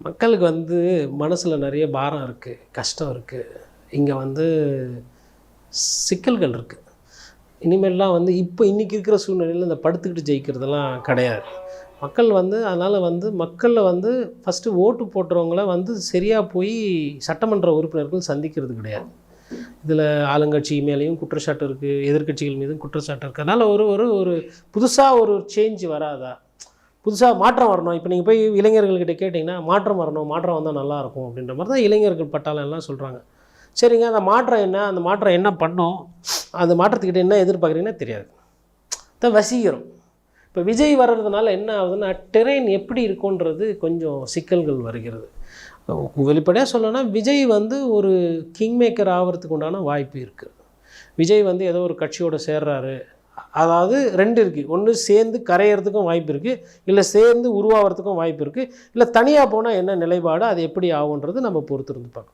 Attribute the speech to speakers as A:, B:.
A: மக்களுக்கு வந்து மனசில் நிறைய பாரம் இருக்குது கஷ்டம் இருக்குது இங்கே வந்து சிக்கல்கள் இருக்குது இனிமேல்லாம் வந்து இப்போ இன்றைக்கி இருக்கிற சூழ்நிலையில் இந்த படுத்துக்கிட்டு ஜெயிக்கிறதெல்லாம் கிடையாது. மக்கள் வந்து அதனால் வந்து மக்களில் வந்து ஃபஸ்ட்டு ஓட்டு போட்டுறவங்கள வந்து சரியாக போய் சட்டமன்ற உறுப்பினர்கள் சந்திக்கிறது கிடையாது. இதில் ஆளுங்கட்சி மேலேயும் குற்றச்சாட்டு இருக்குது எதிர்க்கட்சிகள் மீதும் குற்றச்சாட்டு இருக்குது அதனால் ஒரு ஒரு ஒரு புதுசாக ஒரு சேஞ்ச் வராதா? புதுசாக மாற்றம் வரணும். இப்போ நீங்கள் போய் இளைஞர்கள்கிட்ட கேட்டிங்கன்னா மாற்றம் வரணும் மாற்றம் வந்தால் நல்லாயிருக்கும் அப்படின்ற மாதிரி தான் இளைஞர்கள் பட்டாளம் எல்லாம் சொல்கிறாங்க சரிங்க அந்த மாற்றம் என்ன அந்த மாற்றம் என்ன பண்ணும் அந்த மாற்றத்துக்கிட்ட என்ன எதிர்பார்க்குறீங்கன்னா தெரியாது. தான் வசீகரம். இப்போ விஜய் வர்றதுனால என்ன ஆகுதுன்னா டெரெயின் எப்படி இருக்குன்றது கொஞ்சம் சிக்கல்கள் வருகிறது. வெளிப்படையாக சொல்லணும்னா விஜய் வந்து ஒரு கிங் மேக்கர் ஆகிறதுக்கு உண்டான வாய்ப்பு இருக்குது விஜய் வந்து ஏதோ ஒரு கட்சியோட சேர்றாரு. அதாவது ரெண்டு இருக்குது ஒன்று சேர்ந்து கரையிறதுக்கும் வாய்ப்பு இருக்குது இல்லை சேர்ந்து உருவாகிறதுக்கும் வாய்ப்பு இருக்குது இல்லை தனியாக போனால் என்ன நிலைப்பாடு அது எப்படி ஆகுன்றது நம்ம பொறுத்திருந்து பார்க்கணும்.